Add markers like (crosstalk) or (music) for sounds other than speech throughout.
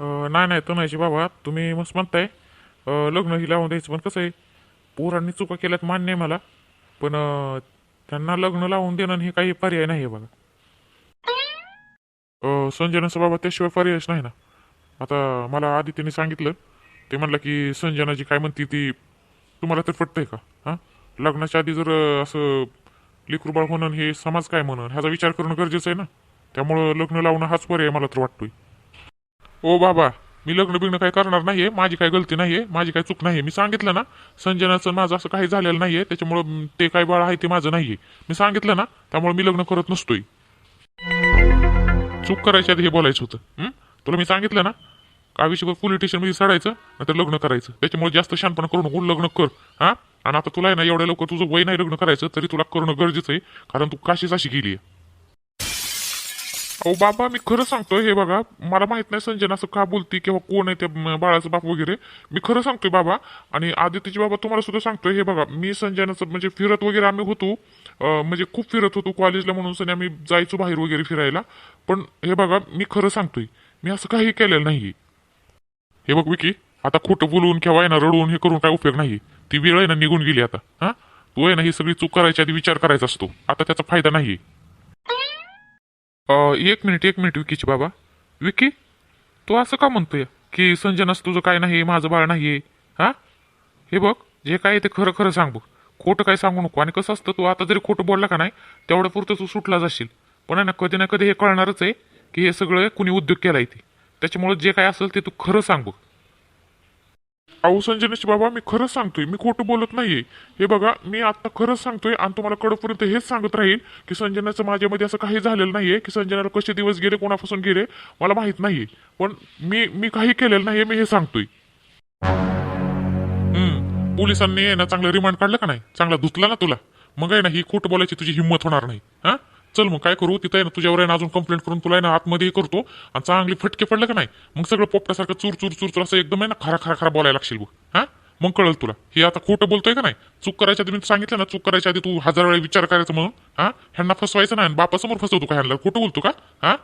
नाही नाही तनायची बाबा तुम्ही मस्त म्हणताय. लग्न ही लावून द्यायचं पण कसं आहे पोरांनी चुका केल्यात मान्य आहे मला. पण त्यांना लग्न लावून देणं हे काही पर्याय नाही आहे बघा. संजनाचं बाबा त्याशिवाय पर्यायच नाही ना. आता मला आदित्यने सांगितलं. ते म्हणलं की संजनाची काय म्हणते ती तुम्हाला तर पटतंय का? हां? लग्नाच्या आधी जर असं लेकरूबाळ होणं हे समाज काय म्हणून? ह्याचा विचार करणं गरजेचं आहे ना. त्यामुळं लग्न लावणं हाच पर्याय मला तर वाटतोय. ओ बाबा मी लग्न बिग्न काही करणार नाहीये माझी काही गलती नाहीये माझी काही चूक नाहीये. मी सांगितलं ना संजनाचं माझं असं काही झालेलं नाहीये त्याच्यामुळं ते काय बाळ आहे ते माझं नाहीये. मी सांगितलं ना त्यामुळे मी लग्न करत नसतोय. चूक करायच्या आधी हे बोलायचं होतं. तुला मी सांगितलं ना का विषयवर पोलीस स्टेशनमध्ये सडायचं नाहीतर लग्न करायचं. त्याच्यामुळे जास्त शानपणा करू नको लग्न कर हा? आणि आता तुला आहे ना एवढ्या लवकर तुझं वय नाही लग्न करायचं तरी तुला करणं गरजेचं आहे कारण तू काशीच अशी गेली अहो बाबा मी खरं सांगतोय हे बघा मला माहीत नाही संजय असं का बोलती किंवा कोण आहे त्या बाळाचं बाप वगैरे. मी खरं सांगतोय बाबा आणि आदित्यची बाबा तुम्हाला सुद्धा सांगतोय हे बघा मी संजनाचं म्हणजे फिरत वगैरे आम्ही होतो म्हणजे खूप फिरत होतो कॉलेजला म्हणून सनी आम्ही जायचो बाहेर वगैरे फिरायला. पण हे बघा मी खरं सांगतोय मी असं काही केलेलं नाही हे बघ विकी आता खोटं बोलून किंवा आहे ना रडून हे करून काय उपयोग नाही. ती वेळ आहे ना निघून गेली आता हा? तू आहे ना ही सगळी चूक करायच्या आधी विचार करायचा असतो. आता त्याचा फायदा नाही एक मिनिट एक मिनिट विकीची बाबा. विकी तू असं का म्हणतोय की संजनास तुझं काय नाही माझं बाळ नाही हा? हे बघ जे काय आहे ते खरं खरं सांग बघ. खोटं काय सांगू नको. आणि कसं असतं तू आता जरी खोटं बोलला का नाही तेवढं पुरतं तू सुटला जाशील. पण आहे ना कधी ना कधी हे कळणारच आहे की हे सगळं कुणी उद्योग केला ते. त्याच्यामुळे जे काय असेल ते तू खरं सांग बघ. अहो संजनेश बाबा मी खरंच सांगतोय मी खोटं बोलत नाहीये. हे बघा मी आता खरंच सांगतोय आणि तुम्हाला कडपर्यंत हेच सांगत राहील की संजनाचं माझ्यामध्ये असं काही झालेलं नाहीये की संजनाला कसे दिवस गेले कोणापासून गेले मला माहीत नाहीये. पण मी मी काही केलेलं नाहीये मी हे सांगतोय. हम्म पोलिसांनी ना चांगलं रिमांड काढलं का नाही? चांगला धुतला ना तुला? मग आहे ना ही खोटं बोलायची तुझी हिंमत होणार नाही. हा? चल मग काय करू? तिथं आहे ना तुझ्यावर आहे ना अजून कंप्लेंट करून तुला आहे ना आतमध्ये करतो. आणि चांगली फटके पडलं का नाही? मग सगळं पोपटासारखं चूर चूर चूर चूर असं एकदम आहे ना खरा खरा खरा बोलायला लागशील बघ. हा? मग कळल तुला. हे आता खोटं बोलतोय का नाही? चूक करायच्या आधी मी सांगितलं ना चूक करायच्या आधी तू हजार वेळा विचार करायचा म्हणून. हा? ह्यांना फसवायचं नाही बापासमोर फसवतो का ह्यांना? खोटं बोलतो का? हा?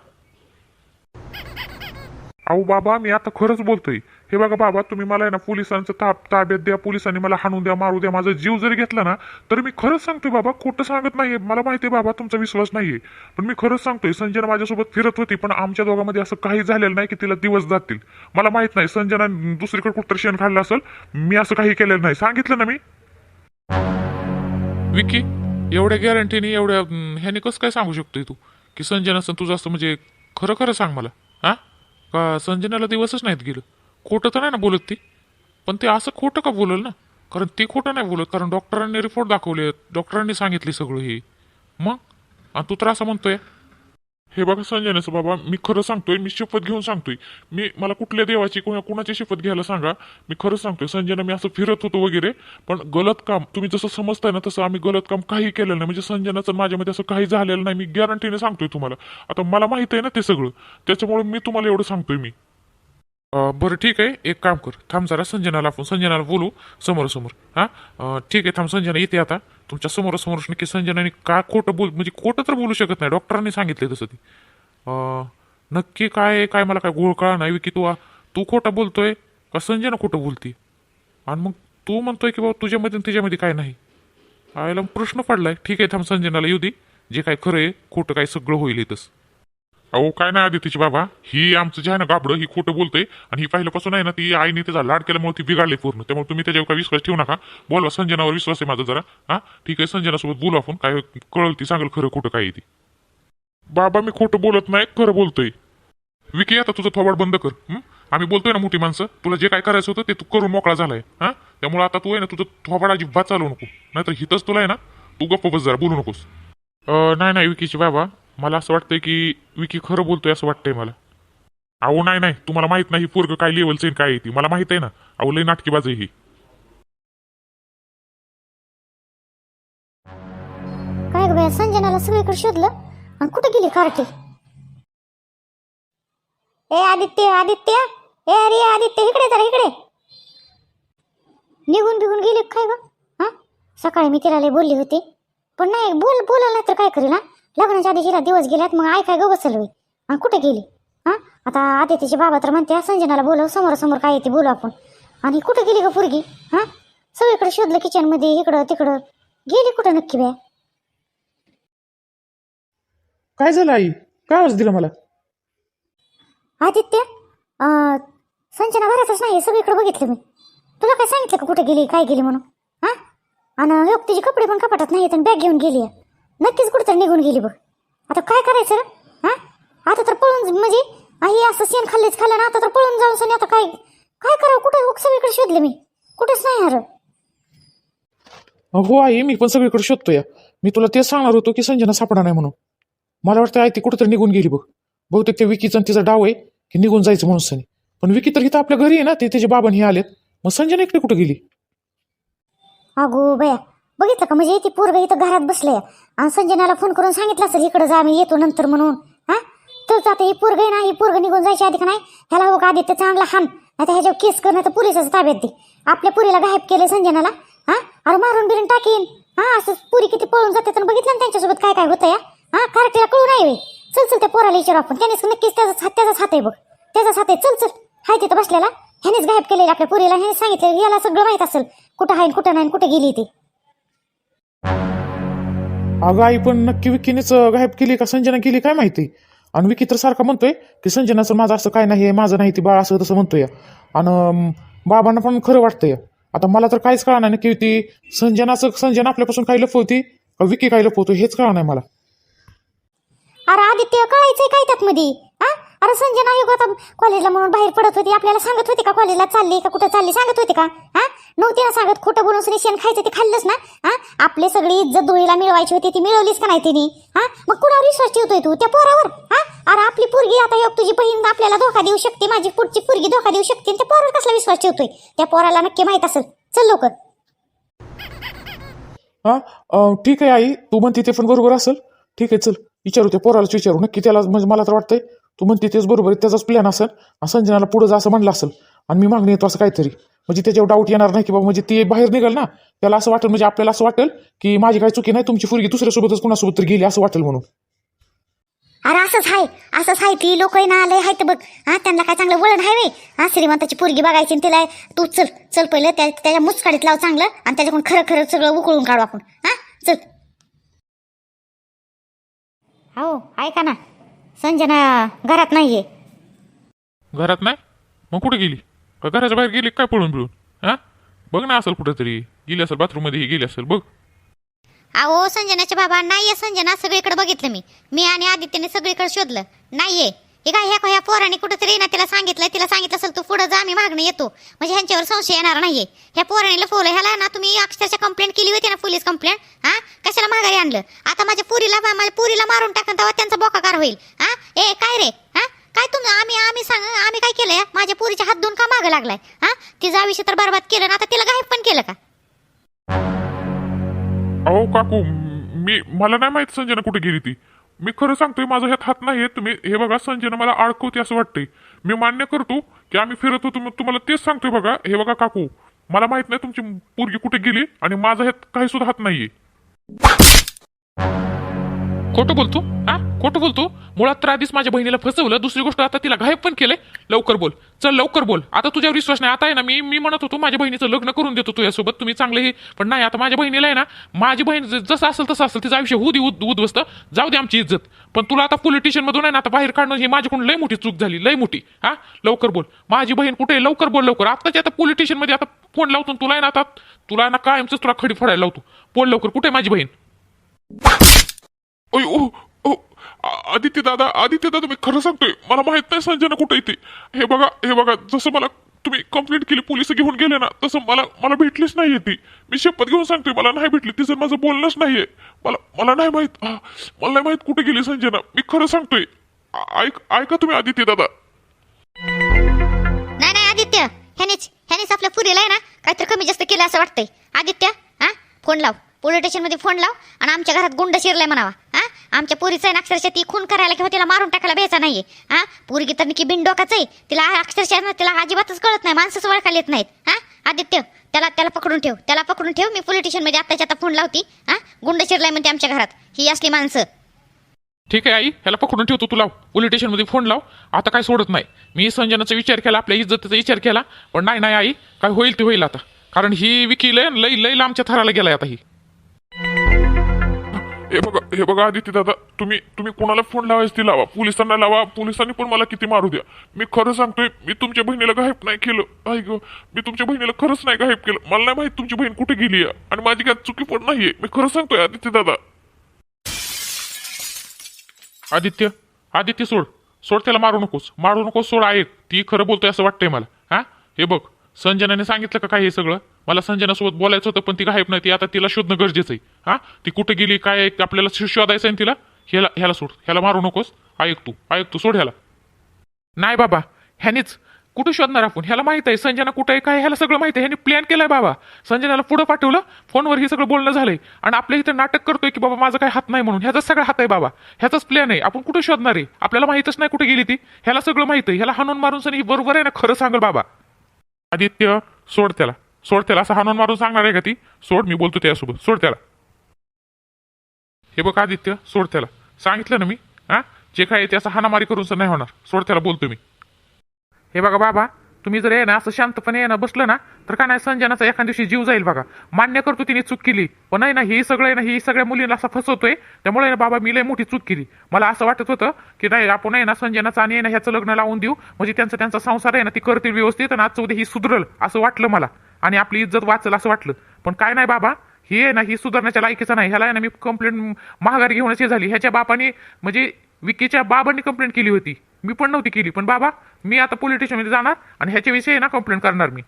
अहो बाबा मी आता खरंच बोलतोय. हे बघा बाबा तुम्ही मला आहे ना पोलिसांचं ताब ताब्यात द्या पोलिसांनी मला हाणून द्या मारू द्या माझा जीव जरी घेतला ना तर मी खरंच सांगतोय बाबा खोटं सांगत नाहीये. मला माहिती आहे बाबा तुमचा विश्वास नाहीये. पण मी खरंच सांगतोय संजना माझ्यासोबत फिरत होती पण आमच्या दोघांमध्ये असं काही झालेलं नाही की तिला दिवस जातील. मला माहीत नाही संजना दुसरीकडे कुठतरी शेण खाल्लं असेल मी असं काही केलेलं नाही. सांगितलं ना मी? विकी एवढ्या गॅरंटीने एवढ्या ह्याने कसं काय सांगू शकतोय तू? की संजनाचं तुझं असं म्हणजे खरं खरं सांग मला. हा? का संजनाला दिवसच नाहीत गेलं? खोटं तर नाही ना बोलत ती? पण ते असं खोटं का बोलल ना? कारण ते खोटं नाही बोलत कारण डॉक्टरांनी रिपोर्ट दाखवले डॉक्टरांनी सांगितले सगळं हे. मग? आणि तू तर असं म्हणतोय. हे बघा संजनाचं बाबा मी खरं सांगतोय मी शपथ घेऊन सांगतोय. मी मला कुठल्या देवाची किंवा कुणाची शपथ घ्यायला सांगा? मी खरं सांगतोय संजना मी असं फिरत होतो वगैरे पण गलत काम तुम्ही जसं समजताय ना तसं आम्ही गलत काम काही केलेलं नाही. म्हणजे संजनाचं माझ्यामध्ये असं काही झालेलं नाही. मी गॅरंटीने सांगतोय तुम्हाला. आता मला माहीत आहे ना ते सगळं. त्याच्यामुळे मी तुम्हाला एवढं सांगतोय मी. अं, बरं ठीक आहे. एक काम कर. थांब जरा संजनाला आपण संजनाला बोलू. समोरासमोर. हां? ठीक आहे थांब संजना येते आता. तुमच्या समोरासमोर नक्की संजनाने का खोटं बोल म्हणजे खोटं तर बोलू शकत नाही. डॉक्टरांनी सांगितले तसं ती. अं, नक्की काय काय मला काय गोळ कळा नाही की तू तू खोटं बोलतोय का संजना खोटं बोलती? आणि मग तू म्हणतोय की बाबा तुझ्यामध्ये आणि तिच्यामध्ये काय नाही. आयला प्रश्न पडलाय. ठीक आहे थांब संजनाला येऊ दे. जे काय खरं आहे खोटं काय सगळं होईल इथंच. अहो काय नाही आदित्यची बाबा. ही आमचं जे आहे ना गाबडं ही खोटं बोलतोय. आणि ही पहिल्यापासून आहे ना ती आईने त्याचा लाड केल्यामुळे ती बिघडली पूर्ण. त्यामुळे तुम्ही त्याच्यावर काय विश्वास ठेवू नका. बोलवा संजनावर विश्वास आहे माझा जरा. हा? ठीक आहे संजनासोबत बोलू आपण. काय कळल ती सांगेल खरं खोटं काय ती. बाबा मी खोटं बोलत नाही खरं बोलतोय. विकी आता तुझं थोबाड बंद कर. आम्ही बोलतोय ना मोठी माणसं. तुला जे काय करायचं होतं ते तू करून मोकळा झालाय. हा? त्यामुळे आता तू आहे ना तुझं थोबाड अजिबात चालू नको. नाहीतर हितच तुला आहे ना तू गप्प बस जरा बोलू नकोस. नाही नाही विकीची बाबा. मला असं वाटतंय की विकी खरं बोलतोय असं वाटतंय मला. अहो नाही नाही. तुम्हाला माहीत नाही पोरग काय लेवलचं काय ती. मला माहीत आहे ना. अहो लय नाटकीबाज आहे ही. काय ग बाया संजनाला सगळीकडे शोधलं? आणि कुठे गेली कार्टी? ए आदित्य आदित्य. ए अरे आदित्य इकडे जरा इकडे. निघून बिघून गेली काय ग? हा? सकाळी मी तिला लय बोलली होती. पण नाही बोल बोलायला तर काय करेल हा? लग्नाच्या आधी हिला दिवस गेल्यात मग आय काय ग बसल होई आणि कुठे गेली? हा? आता आदित्यचे बाबा तर म्हणते संजनाला बोलव समोरासमोर काय येते बोलू आपण. आणि कुठं गेली का पोरगी? हा? सगळीकडे शोधलं किचनमध्ये इकडं तिकडं. गेली कुठं नक्की बॅ? काय झालं आई? काय आवाज दिला मला? आदित्य संजना घरातच नाही सगळीकडे बघितलं मी. तुला काय सांगितलं का कुठे गेली काय गेली म्हणून? हा? आणि तिचे कपडे पण कपाटात नाहीत आणि बॅग घेऊन गेली आहे. नक्कीच कुठेतरी निघून गेली बघ. आता काय करायचं हा? आता तर पळून म्हणजे आई असं शेण खाल्लेच खाल्लं ना आता तर पळून जाऊन सनी आता काय काय करावं? कुठं सगळीकडे शोधले मी? कुठंच नाही यार. हो आई मी पण सगळीकडे शोधतोय. मी तुला तेच सांगणार होतो की संजना सापडा नाही म्हणून. मला वाटतं आई ती कुठेतरी निघून गेली बघ. बहुतेक त्या विकीचा आणि तिचा डाव आहे की निघून जायचं म्हणून सनी. पण विकी तर इथं आपल्या घरी आहे ना ते त्याचे बाबांनी आलेत. मग संजना इकडे कुठे गेली? अगो बया बघितलं का? म्हणजे ती पोरग इथं घरात बसले आणि संजनाला फोन करून सांगितलं असेल इकडं जा मी येतो नंतर म्हणून. हा? तर आता ही पोरग आहे ना ही पोरग निघून जायची आधी का नाही ह्याला हो का आदित्य चांगला हान आता ह्याच्यावर केस करणं तर पोलिसाचं ताब्यात दे. आपल्या पुरीला गायब केले संजनाला. हा? अरे मारून बिरून टाकीन. हा असं पुरी किती पळून जाते तर बघितलं ना त्यांच्यासोबत काय काय होतं या हा कारटीला कळू नाही वे चल चल त्या पोराला विचारू आपण. त्यानेच नक्कीच त्याचाच हात त्याचाच हात आहे बघ. त्याचाच हात आहे. चल चल. हाय तिथं बसलेला. ह्यानेच गायब केलेलं आपल्या पुरीला. ह्याने सांगितलं याला सगळं माहीत असेल. कुठं आहे कुठं नाही कुठे गेली ती. अगं आई पण नक्की विकीनेच गायब केली का? संजना केली काय माहिती? आणि विकी तर सारखा म्हणतोय की संजनाचं माझं असं काय नाही माझं नाही ती बाळ असं तसं म्हणतोय. आणि बाबांना पण खरं वाटतंय. आता मला तर काहीच कळणार नाही की ती संजनाचं संजना आपल्यापासून काही लपवती का विकी काही लपवतो हेच कळणार नाही मला. अरे आदित्य कळायचंय काय त्यात मध्ये अरे संजना युग आता कॉलेजला म्हणून बाहेर पडत होती. आपल्याला सांगत होती का कॉलेजला चालली का कुठं चालली? सांगत होती का? हा? नव्हती ना सांगत. खोटं बोलून सनी शेण खायचं ते खाल्लंच ना. हा? आपली सगळी इज्जत धुळीला मिळवायची होती ती मिळवलीच का नाही तिने? हा? मग कुणावर विश्वास ठेवतोय तू? त्या पोरावर? हा? अरे आपली पोरगी आता योग तुझी बहीण आपल्याला धोका देऊ शकते माझी पुढची पोरगी धोका देऊ शकते त्या पोरावर कसला विश्वास ठेवतोय? त्या पोराला नक्की माहीत असेल. चल लवकर. हा? ठीक आहे आई. तू म्हणते ते पण बरोबर असेल. ठीक आहे चल. विचारू त्या पोरालाच विचारू. नक्की त्याला म्हणजे मला तर वाटतंय तू म्हणते तेच बरोबर आहे त्याचाच प्लॅन असेल. आणि संजनाला पुढं जा असं म्हणलं असेल. आणि मी मागणी येतो असं काहीतरी. म्हणजे त्याच्यावर डाऊट येणार नाही की बाबा म्हणजे ते बाहेर निघाल ना त्याला असं वाटेल म्हणजे आपल्याला असं वाटेल की माझी काही चुकी नाही तुमची फुरगी दुसऱ्यासोबतच कुणासोबत तर गेली असं वाटेल म्हणून. अरे असंच आहे असंच आहे ती लोक ना आले आहेत बघ. हा त्यांना काय चांगलं वळण आहे वे. हा श्रीमंताची पोरगी बघायची आणि तिला तू चल चल पहिलं त्या त्याच्या मुचकाडीत लाव चांगलं आणि त्याच्याकडून खरं खरं सगळं उकळून काढू आपण. हा चल. हो ऐका ना? संजना घरात नाहीये. घरात नाही? मग कुठे गेली? का घराच्या बाहेर गेली काय पळून बिळून? हा? बघ ना असेल कुठेतरी. गेली असेल बाथरूममध्ये गेली असेल बघ. अहो संजनाचे बाबा नाहीये संजना सगळीकडे बघितलं मी. मी आणि आदित्यने सगळीकडे शोधलं. नाहीये. हे काय ह्या ह्या पोराने कुठंतरी ना तिला सांगितलंय तिला सांगितलं असेल तू पुढं जा मी मागणं येतो. म्हणजे ह्यांच्यावर संशय येणार नाहीये. ह्या पोराणीला लपवलं ह्याला ना तुम्ही अक्षरशः कंप्लेंट केली होती ना पोलीस कंप्लेंट हा? कशाला माघारी आणलं? आता माझ्या पुरीला माझ्या पुरीला मारून टाकन तेव्हा त्यांचा बोकाकार होईल. हा? ए काय रे? हा? काय तुम्ही आम्ही आम्ही सांग आम्ही काय केलंय? माझ्या पुरीच्या हात धुवून का मागं लागलाय? हा? तिचं आयुष्य तर बरबाद केलं ना आता तिला गायब पण केलं का? अहो काकू मी मला नाही माहीत संजना कुठे गेली ती. मी खरं सांगतोय माझा ह्यात हात नाही तुम्ही हे बघा संजयनं मला अडकवते असं वाटतंय. मी मान्य करतो की आम्ही फिरत होतो तुम्हाला तेच सांगतोय बघा. हे बघा काकू मला माहीत नाही तुमची पोरगी कुठे गेली आणि माझा ह्यात काही सुद्धा हात नाहीये. खोटं बोलतो? खोटं बोलतो? मुळात तर आधीच माझ्या बहिणीला फसवलं दुसरी गोष्ट आता तिला गायब पण केलंय. लवकर बोल. चल लवकर बोल. आता तुझ्यावर विश्वास नाही. आता आहे ना मी मी म्हणत होतो माझ्या बहिणीचं लग्न करून देतो तुझ्यासोबत तुम्ही चांगले हे पण नाही आता माझ्या बहिणीला आहे ना माझी बहीण जसं असेल तसं असेल तिचं आयुष्य होऊ दे उद्ध्वस्त. जाऊ दे आमची इज्जत. पण तुला आता पोलिटिशियन मधून आहे ना आता बाहेर काढणं ही माझ्याकडून लय मोठी चूक झाली लय मोठी. हा? लवकर बोल. माझी बहीण कुठे लवकर बोल लवकर. आताच्या आता पोलिटिशियनमध्ये आता फोन लावतो तुला आहे ना आता तुला ना कायमच तुला खडी फोडायला लावतो. बोल लवकर. कुठे माझी बहीण? ओ आदित्य दादा आदित्य दादा मी खरं सांगतोय मला माहीत नाही संजना कुठे येते. हे बघा हे बघा जसं मला तुम्ही कंप्लेंट केली पोलीस घेऊन गेले ना तसं मला मला भेटलीच नाहीये ती मी शपथ घेऊन सांगतोय मला नाही भेटली तिचं माझं बोलणंच नाहीये. मला मला नाही माहीत हा, मला नाही माहीत कुठे गेली संजना. मी खरं सांगतोय आ- ऐक ऐका तुम्ही आदित्य दादा. नाही नाही आदित्य ह्यानेच ह्यानेच आपल्या पुरीला आहे ना काहीतरी कमी जास्त केलं असं वाटतंय. आदित्य हा फोन लाव. पोलीस स्टेशनमध्ये फोन लाव आणि आमच्या घरात गुंड शिरलाय म्हणावा हा? आमच्या पुरीचं आहे ना अक्षरशः ती खून करायला किंवा तिला मारून टाकायला भ्यायचा नाहीये. हा? पोरगी तर निकी बिनडोकाच आहे. तिला अक्षरशः ना तिला अजिबातच कळत नाही. माणसंच ओळखायला येत नाहीत. हा? आदित्य त्याला त्याला पकडून ठेव. त्याला पकडून ठेव. मी पोलीस स्टेशनमध्ये आत्ताच्या आता फोन लावती. हा? गुंड शिरलाय म्हणते आमच्या घरात. ही असली माणसं. ठीक आहे आई. ह्याला पकडून ठेवतो तुला. पोलीस स्टेशनमध्ये फोन लाव. आता काय सोडत नाही. मी संजनाचा विचार केला आपल्या इज्जतीचा विचार केला. पण नाही नाही आई. काय होईल ते होईल आता. कारण ही विकी लय लई लई लांबच्या थराला गेलाय आता ही. हे बघा हे बघा आदित्य दादा तुम्ही तुम्ही कोणाला फोन लावायचं ती लावा. पोलिसांना लावा. पोलिसांनी पण मला किती मारू द्या. मी खरं सांगतोय मी तुमच्या बहिणीला गायब नाही केलं. ऐक मी तुमच्या बहिणीला खरंच नाही गायब केलं. मला नाही माहीत तुमची बहीण कुठे गेली आहे. आणि माझी काय चुकी पण नाहीये. मी खरं सांगतोय आदित्य दादा आदित्य आदित्य सोड. सोड त्याला मारू नकोस. मारू नकोस सोड ऐक. ती खरं बोलतोय असं वाटतंय मला. हा? हे बघ संजनाने सांगितलं का काय हे सगळं? मला संजनासोबत बोलायचं होतं पण ती गायब नाही. ती आता तिला शोधणं गरजेचं आहे. हा? ती कुठे गेली काय आहे, आपल्याला शोधायचं आहे तिला? ह्याला ह्याला सोड. ह्याला मारू नकोस. ऐक तू. ऐक तू सोड ह्याला. नाही बाबा. ह्यानेच. कुठं शोधणार आपण? ह्याला माहीत आहे. संजना कुठं आहे काय ह्याला सगळं माहिती आहे. ह्याने प्लॅन केलाय बाबा. संजनाला पुढं पाठवलं फोनवर हे सगळं बोलणं झालंय. आणि आपल्या इथं नाटक करतोय की बाबा माझा काय हात नाही म्हणून. ह्याचाच सगळा हात आहे बाबा. ह्याचाच प्लॅन आहे. आपण कुठं शोधणार आहे? आपल्याला माहितच नाही कुठे गेली ती. ह्याला सगळं माहीत आहे. ह्याला हाणून मारून सनी बरोबर आहे ना खरं सांगल बाबा. आदित्य सोड त्याला. सोड त्याला असं हाणून मारून सांगणार आहे का ती? सोड मी बोलतो त्यासोबत. सोड त्याला. हे बघ आदित्य सोड त्याला. सांगितलं ना मी हा? जे काय आहे ते असं हाणामारी करून नाही होणार. सोड त्याला बोलतो मी. हे बघा बाबा तुम्ही जर आहे ना असं शांतपणे आहे ना बसलं ना तर का नाही संजनाचा एखाद दिवशी जीव जाईल बघा. मान्य करतो तिने चूक केली. पण आहे ना हे सगळं आहे ना ही सगळ्या मुलींना असं फसवतोय. त्यामुळे ना बाबा मी लय मोठी चूक केली. मला असं वाटत होतं की नाही आपण आहे ना संजनाचं आणि ना ह्याचं लग्न लावून देऊ. म्हणजे त्यांचा त्यांचा संसार आहे ना ती करतील व्यवस्थित आणि आजचं उद्या ही सुधरल असं वाटलं मला. आणि आपली इज्जत वाचल असं वाटलं. पण काय नाही बाबा हे आहे ना ही सुधारण्याच्या लायकीचं नाही. ह्याला आहे ना मी कंप्लेंट महागारी घेऊनच हे झाली. ह्याच्या बापाने म्हणजे विकीच्या बाबांनी कंप्लेंट केली होती. मी पण नव्हती केली. पण बाबा मी आता पोलीस स्टेशनमध्ये जाणार आणि ह्याच्याविषयी ना कंप्लेंट करणार मी.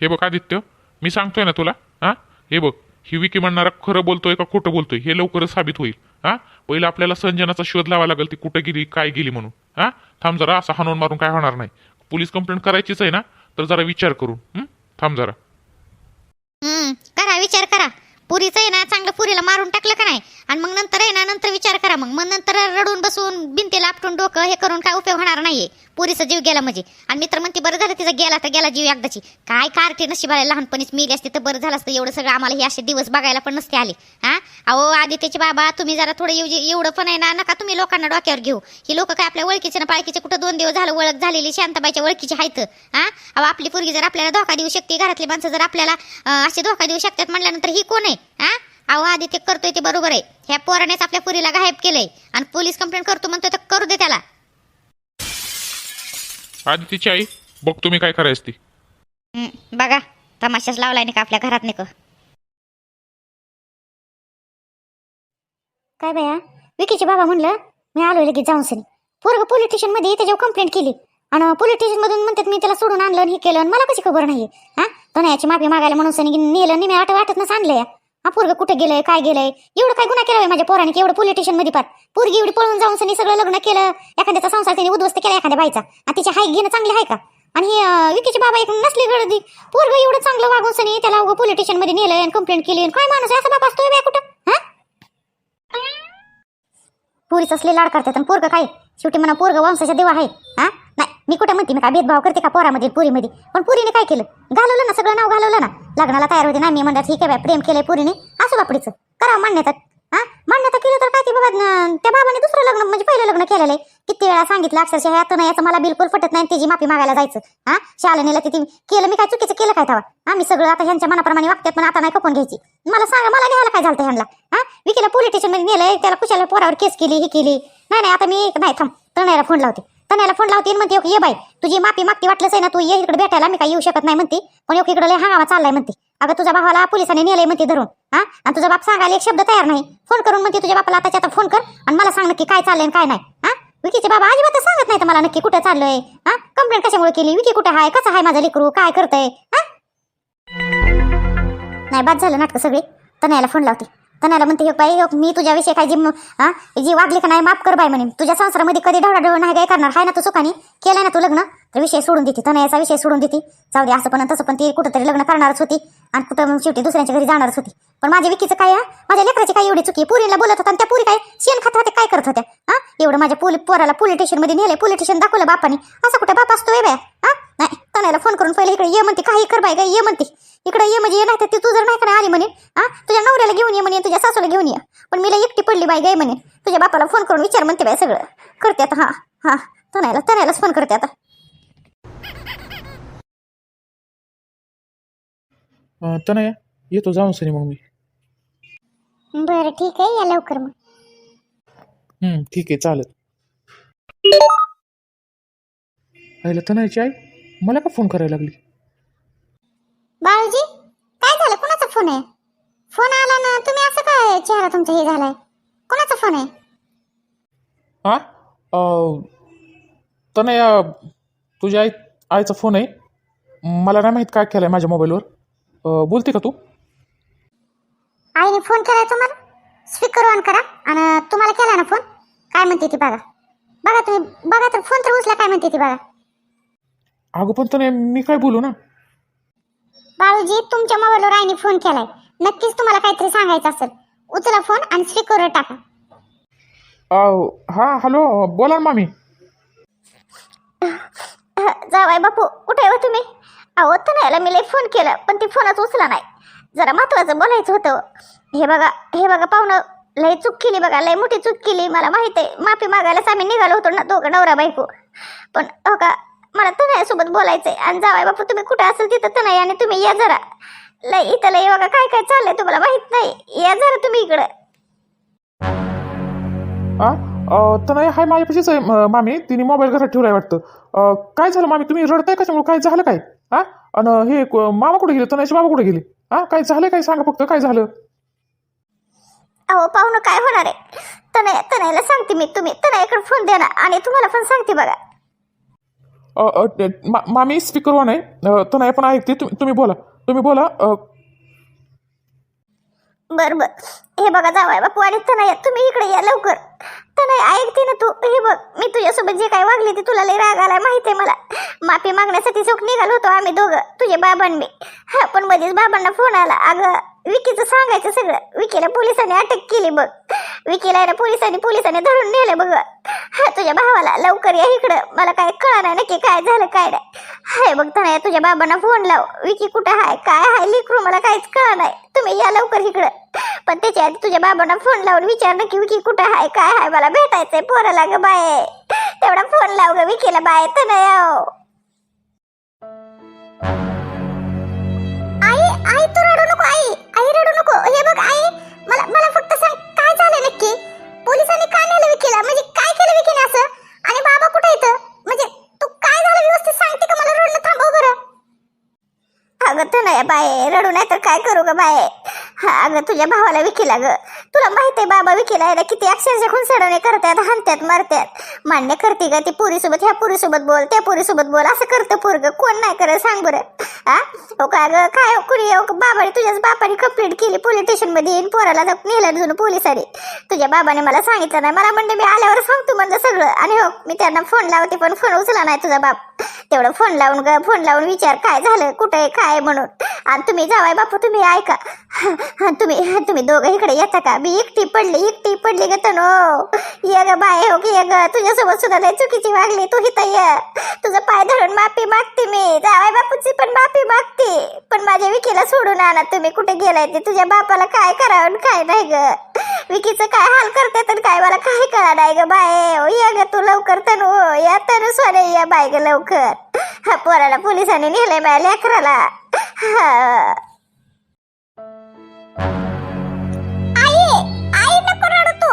हे बघ आदित्य मी सांगतोय ना तुला हा? हे बघ ही विकी म्हणणारा खरं बोलतोय का खोटं बोलतोय हे लवकरच साबित होईल हा? पहिलं आपल्याला संजनाचा शोध लावा लागेल ती कुठं गेली काय गेली म्हणून हा? थांब जरा असं हाणून मारून काय होणार नाही. पोलीस कंप्लेंट करायचीच आहे ना तर जरा विचार करून थांब जरा. हम्म करा विचार करा. पुरीचं आहे ना चांगलं पुरीला मारून टाकलं का नाही? आणि मग नंतर आहे ना नंतर विचार करा मग. मग नंतर रडून बसून भिंतीला आपटून डोकं हे करून काय उपयोग होणार नाहीये. पुरीचा जीव गेला म्हणजे. आणि मित्र म्हणते बरं झालं तिचा गेला तर गेला जीव एकदाची. काय कारते नशिबाला लहानपणीच मेली असते तर बरं झालं असतं. एवढं सगळं आम्हाला हे असे दिवस बघायला पण नसते आले. हा? अहो आदित्यचे बाबा तुम्ही जरा थोडं एवढं पण आहे ना नका तुम्ही लोकांना डोक्यावर घेऊ. ही लोक काय आपल्या ओळखीचे ना पाळखीचे कुठं दोन दिवस झालं ओळख झालेली शांताबाईच्या ओळखीची आहेत. हा? अहो आपली पोरगी जर आपल्याला धोका देऊ शकते घरातली माणसं जर आपल्याला असे धोका देऊ शकतात म्हणल्यानंतर ही कोण आहे? हा? अहो आदित्य करतोय ते बरोबर आहे. ह्या पोरानेच आपल्या पुरीला गायब केलंय. आणि पोलीस कंप्लेंट करतो म्हणतोय तर करू दे त्याला. आदित्यची आई बघ तुम्ही काय करायचं ती. हं, बघा तमाशाच लावलाय नाही का आपल्या घरात नाही का काय बाया? विकीचे बाबा म्हणलं मी आलोय लगेच जाऊन सनी. पोरग पोलीस स्टेशनमध्ये त्याच्यावर कंप्लेंट केली. आणि पोलीस स्टेशन मधून म्हणतात मी त्याला सोडून आणलं आणि हे केलं आणि मला कशी खबर नाही हा? तनयाची माफी मागायला म्हणून सनी नेलं नाही मी वाटत वाटत आणलंय. हा पोरग कुठे गेलंय काय गेलंय? एवढं काय गुन्हा केलाय माझ्या पोराने की एवढं पोलीस स्टेशनमध्ये पार पोरगी एवढी पळून जाऊन सनी सगळं लग्न केलं एखाद्याचा संसार त्यांनी उद्ध्वस्त केला एखाद्या बाईचा. आणि तिची हाय घेणं चांगली आहे का? आणि हे, विकीचे बाबा एक नसली गळदी पोरग एवढं चांगलं वागून सनी त्याला उगं पोलीस स्टेशनमध्ये नेलंय आणि कंप्लेंट केली आणि काय माणूस असा बाबा असतोय बे कुठं? हा? पुरीच असले लाड करतात आणि पोरग काय? शेवटी म्हणा पोरग वंशाचा देवा आहे. हा? नाही. मी कुठं म्हणते मी काय भेदभाव करते का पोरामध्ये पुरीमध्ये? पण पुरीने काय केलं? घालवलं ना सगळं नाव घालवलं ना? लग्नाला तयार होते ना मी म्हणतात ठीक आहे प्रेम केलंय पुरीने. असं बापडीचं. करा मान्यता. हा? मान्यता केलं तर काय ते बाबा त्या बाबाने दुसरं लग्न म्हणजे पहिलं लग्न केलेलं आहे. किती वेळा सांगितलं अक्षरशः नाही याचं मला बिलकुल पटत नाही त्याची माफी मागायला जायचं. हा? शाळेनेला तिथे केलं मी काय चुकीचं केलं काय तेव्हा? आम्ही सगळं आता ह्यांच्या मनाप्रमाणे वागतात पण आता नाही खपून घ्यायची. मला सांगा मला न्यायला काय झालं ह्यांना? हा? विकीला पोलीस स्टेशनमध्ये नेलंय त्याला कुशाला पोरावर केस केली ही केली. नाही नाही आता मी नाही थांब. तनयाला फोन लावते. तनयाला फोन लावते म्हणते "ओके, ये बाई तुझी माफी मागती वाटलंच आहे ना तू? ये इकडे भेटायला मी काही येऊ शकत नाही म्हणते. पण एक इकडे हंगामा चाललाय म्हणते. अगं तुझ्या भावाला पोलिसाने नेलंय म्हणते धरून. हा? आणि तुझा बाप सांगायला एक शब्द तयार नाही. फोन करून म्हणते तुझ्या बापाला आताच्या आता फोन कर आणि मला सांग नक्की काय चाललंय काय नाही. हा? विकीचे बाबा अजिबात सांगत नाही तर मला नक्की कुठे चाललोय. हा? कंप्लेंट कशामुळे केली? विकी कुठे आहे कसं आहे माझं लेकरू? काय करतंय? हा? नाही बाद झालं नाटकं सगळे. तनयाला फोन लावते. तनयाला म्हणते "हे बाई मी तुझ्याविषयी काय जी हा जी वागली का नाही माफ कर बाई म्हणे. तुझ्या संसारामध्ये कधी ढवळाढवळ नाही काय करणार? हाय ना तू सुखानी? केलं ना तू लग्न? तर विषय सोडून देते तनयाचा विषय सोडून देते. जाऊ दे असं पण तसं पण ती कुठंतरी लग्न करणारच होती आणि कुठं शेवटी दुसऱ्यांच्या घरी जाणारच होती. पण माझ्या विकीचं काय हा? माझ्या लेकराची काय एवढी चुकी पुरीला बोलत होता आणि त्या पुरी काय शेण खात होते काय करत होत्या? हा? एवढं माझ्या पोली पोराला पोलीस स्टेशनमध्ये नेले पोलीस स्टेशन दाखवलं बापाने. असं कुठं बाप असतो बाय हा? नाही तनायला फोन करून पहिले इकडे ये म्हणते. काही कर बाय काय ये म्हणते. इकडे ये म्हणजे ये नाही तर ती तू जर नाही का आली म्हणे हा? तुझ्या नवऱ्याला घेऊन ये म्हणे तुझ्या सासूला घेऊन ये. पण मीला एकटी पडली बाई गाय म्हणे. तुझ्या बापाला फोन करून विचार म्हणते बाय सगळं. करते आता हां हां. तनायला तनायलाच फोन करते आता. अं, तनया येतो जाऊन सनी मग मी. बरं ठीक आहे या लवकर मग. हं, ठीक आहे चालेल. आईला तनयाची आई? मला का फोन करायला लागली? बाळूजी काय झालं? कोणाचा फोन आहे? फोन आला ना तुम्ही असं काय चेहरा तुमचा हे झालाय? कोणाचा फोन आहे? हा अं, तनया तुझ्या आई आईचा फोन आहे. मला नाही माहीत काय केलं आहे माझ्या मोबाईलवर. अं, बोलते का तू? आईने फोन केलाय तुम्हाला? स्पीकर ऑन करा आणि तुम्हाला केला ना फोन? काय म्हणते ती बघा. बघा तुम्ही बघा तर फोन तर उचला काय म्हणते ती बघा. अगं पण तनया मी काय बोलू ना? बाळूजी तुमच्या मोबाईलवर आईने फोन केलाय. नक्कीच तुम्हाला काहीतरी सांगायचं असेल. उचला फोन आणि स्पीकरवर टाका. हा हॅलो बोला ना मामी. जावाय बापू कुठे हो तुम्ही? अहो तनयाला मी लई फोन केला पण ती फोनच उचला नाही. जरा महत्वाचं बोलायचं होतं. हे बघा हे बघा पाहुणं लई चूक केली बघा लई मोठी चूक केली. मला माहीत आहे माफी मागायलाच आम्ही निघालो होतो ना दोघं नवरा बायको. पण हो का मला तनयासोबत बोलायचंय. आणि जावाय बापू तुम्ही कुठे असेल तिथं तनय आणि तुम्ही या जरा. लई इथं लई बघा काय काय चाललंय तुम्हाला माहीत नाही. या जरा तुम्ही इकडं. तनया हाय माझ्यापाशीच आहे मामी. तिने मोबाईल घरात ठेवलाय वाटतं. काय झालं मामी? तुम्ही रडताय कशामुळे? काय झालं काय? हा? आणि हे मामा कुठे गेले? तनयाचे बाबा कुठे गेले? हा? काय झालं काय? सांगा फक्त काय झालं? अहो पाहुणं काय होणार आहे? तनय तनयला सांगते मी. तुम्ही तनयाकडे फोन द्या ना. आणि तुम्हाला पण सांगते बघा. मा- मामी स्पीकर वन आहे अ, पण ऐकते. तुम्ही बोला. तुम्ही बोला बर बर. हे बघा जावाय बापू आणि तनय तुम्ही इकडे या लवकर. तनय ऐकते ना तू? हे बघ मी तुझ्यासोबत जे काय वागले ते तुला लई राग आलाय माहिती आहे मला. माफी मागण्यासाठी चोख निघालो होतो आम्ही दोघं तुझे बाबांनी हा पण मध्येच बाबांना फोन आला. अगं विकीचं सांगायचं सगळं. विकीला पोलिसांनी अटक केली बघ. विकीला ना पोलिसांनी पोलिसांनी धरून नेलं बघ. हा तुझ्या भावाला लवकर या इकडं. मला काय कळा नाही नक्की काय झालं काय नाही. हाय बघ तनया तुझ्या बाबांना फोन लाव. विकी कुठं हाय काय हाय लिखू मला काहीच कळा नाही. तुम्ही या लवकर इकडं. पण त्याच्या आधी तुझ्या बाबांना फोन लावून विचार ना की विकी कुठं हाय काय हाय मला भेटायचंय पोराला ग बाय तेवढा फोन लाव ग विकीला बाय तर आई रडू नको. हे बघ आई मला मला फक्त सांग काय झालं नक्की? पोलिसांनी का नेलं विकीला म्हणजे काय केलं विकीने असं? आणि बाबा कुठे येतं म्हणजे तू काय झालं व्यवस्थित सांगते का? मला रडणं थांबव बरं. अगं तर नाही बाय रडू नाही तर काय करू ग बाय हा अगं तुझ्या भावाला विकीला ग. तुला माहिती आहे बाबा विकीला यायला किती अक्षरशः खुनसडवणे करतात हाणतात मारतात. मान्य करते ग ती पुरीसोबत ह्या पोरीसोबत बोल त्या पोरीसोबत बोल असं करतं पोरग. कोण नाही करत सांग बरं. हा हो का ग? काय हो, कुणी हो? बाबाने तुझ्याच बापाने कंप्लीट केली पोलीस स्टेशनमध्ये येईन पोराला जाऊन नेलं जुनं पोलिसांनी. तुझ्या बाबाने मला सांगितलं नाही. मला म्हणते मी आल्यावर सांगतो म्हणलं सगळं. आणि हो मी त्यांना फोन लावते पण फोन उचला नाही तुझा बाप. तेवढं फोन लावून ग फोन लावून विचार काय झालं कुठे आहे, काय म्हणून. आणि तुम्ही जावाय बापू तुम्ही ऐका. तुम्ही तुम्ही दोघं इकडे येता का? मी एकटी पडली एकटी पडली ग तनो. ये ग बाय हो की ये ग. तुझ्यासोबत सुद्धा लय चुकीची वागली तू इथं ये. तुझं पाय धरून माफी मागते मी. जावाय बापूची पण माफी मागते. पण माझ्या विकीला सोडून आणा. तुम्ही कुठे गेलाय ते? तुझ्या बापाला काय करावं काय नाही ग. विकीचं काय हाल करते तर काय मला काय कळा नाही ग बाय? हो ये ग तू लवकर तनू. हो, या तनू सोने या बाय ग लवकर. हा पोराला पोलिसांनी नेलंय माझ्या लेकराला. हा. आई आई नको तू.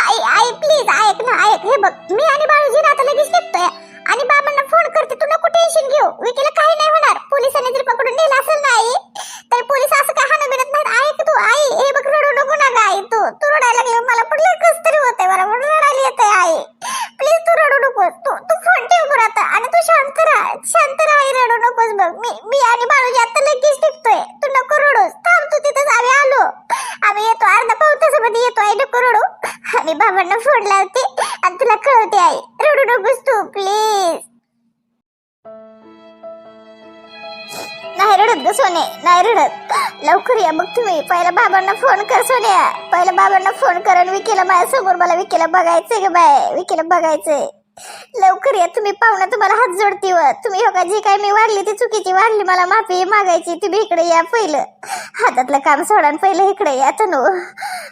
आई आई प्लीज ऐक ना ऐक. हे बघ मी आणि बाळूजी ना आता लगेच निघतोय. आणि बाबांना फोन करते तू नको टेन्शन घेऊ. विकीला काही नाही होणार. पोलिसांनी जर पकडून नेलं असेल ना आई तर पोलीस असं काय हाणं बिनत नाहीत ऐक तू आई हे बघ रडू नको ना ग आई. तू तू रडायला लागली. मला पण कस तरी होतंय मला म्हणून रडायला येते आई. प्लीज तू रडू नको तू तू फोन ठेव बरं आता. आणि तू शांत राहा. शांत राहा आई रडू नकोस बघ. मी मी आणि बाळूजी आता लगेच निघतोय. तू नको रडूस. थांब तू तिथेच आम्ही आलो. आम्ही येतो. अर्धा पाऊन तासामध्ये येतो. आई नको रडू. आणि बाबांना फोन लावते. आणि तुला कळवते आई. रडू नकोस तू प्लीज नाही रडत ग सोने नाही रडत. लवकर या बघ तुम्ही. पहिला बाबांना फोन कर सोन्या पहिला बाबांना फोन कर आणि विकीला माझ्यासमोर मला विकेला बघायचंय ग बाय विकेला बघायचंय. लवकर या तुम्ही पाहुणा तुम्हाला हात जोडते व तुम्ही हो का काय मी वाढली ती चुकीची वाढली मला माफी मागायची तुम्ही इकडे या पहिलं. हातातलं काम सोडा पहिलं इकडे या तनू.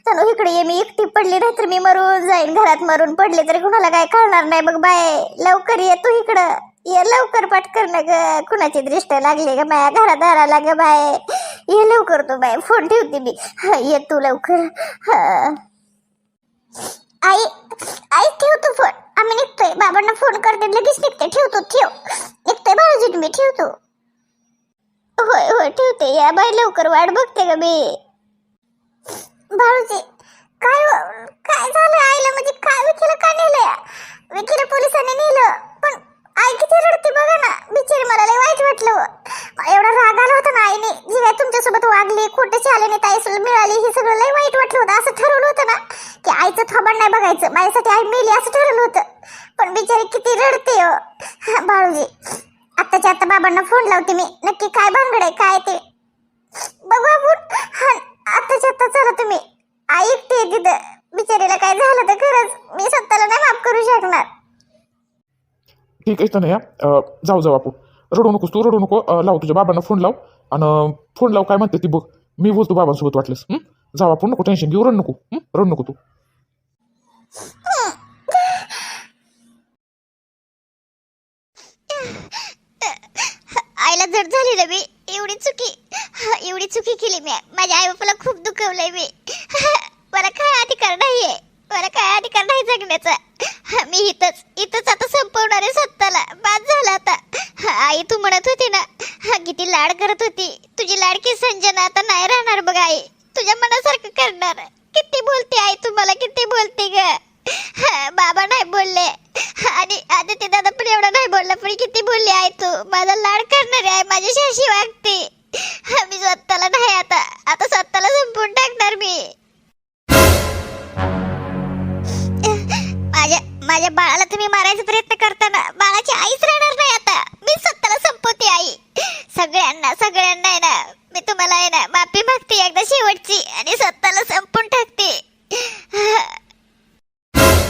तनू इकडे ये मी एकटी पडली नाही तर मी मरून जाईन. घरात मरून पडले तरी कुणाला काय कळणार नाही. बघ बाय लवकर ये तू इकडं. ये लवकर पटकर ना ग. कुणाची दृष्ट लागली ग माया? घरादाराला ग बाय. ये लवकर तू बाय. फोन ठेवते मी. हा, ये तू लवकर. हा आई आई ठेवतो फोन आम्ही निघतोय फोन करते लगेच निघते. ठेवतो ठेव. निघतोय बाळाजी मी ठेवतो. होय होय ठेवते. या बाई लवकर वाट बघते का मी भाऊजी काय काय झालं आईला? म्हणजे काय विकेला का नेलं विकेला पोलिसांनी नेलं? आई किती रडते बघा ना. बिचारी मला लय वाईट वाटलं एवढा राग आला होता ना आईने. जी तुमच्यासोबत वागली खोटे नाही ताई मिळाली हे सगळं लय वाईट वाटलं होतं. असं ठरवलं होतं ना की आईचं थोबड नाही बघायचं. माझ्यासाठी आई मेली असं ठरवलं होतं. पण बिचारी किती रडते हो. हा, बाळूजी आत्ताच्या आता बाबांना फोन लावते मी. नक्की काय भानगड आहे काय ते? बघू आपण हा आत्ताच्या आत्ता चला तुम्ही आई एकटी आहे तिथं बिचारीला काय झालं तर खरंच मी स्वतःला नाही माफ करू शकणार ठीक आहे तनया जाऊ जाऊ आपण. रडू नकोस तू रडू नको. लाव तुझ्या बाबांना फोन लाव. आणि फोन लाव काय म्हणते ती बघ. मी बोलतो बाबांसोबत वाटलंस. जाऊ आपण नको टेन्शन घेऊ. रड नको. रड नको तू. आईला जड झाली रे मी. एवढी चुकी. एवढी चुकी केली मी. माझ्या आई बापाला खूप दुखवलंय मी. (laughs) मला काय अधिकार नाहीये. मला काय अधिकार नाही जगण्याचा. मी इथंच इथंच आता संपवणार आहे स्वतःला. बाद झाला आता. आई तू म्हणत होती ना किती लाड करत होती. तुझी लाडकी संजना आता नाही राहणार बघ आई. तुझ्या मनासारखं करणार. किती बोलते आई तुम्हाला किती बोलते ग. बाबा नाही बोलले. आणि आदित्य दादा पण एवढा नाही बोलला पण किती बोलली आई तू. माझा लाड करणारी आहे माझ्याशी अशी वागते. मी स्वतःला नाही आता. आता स्वतःला संपून टाकणार मी. माझ्या बाळाला तुम्ही मारायचा प्रयत्न करताना बाळाची आईच राहणार नाही आता. मी स्वतःला संपवते आई. सगळ्यांना सगळ्यांना आहे ना मी तुम्हाला आहे ना माफी मागते एकदा शेवटची आणि स्वतःला संपून टाकते. (laughs)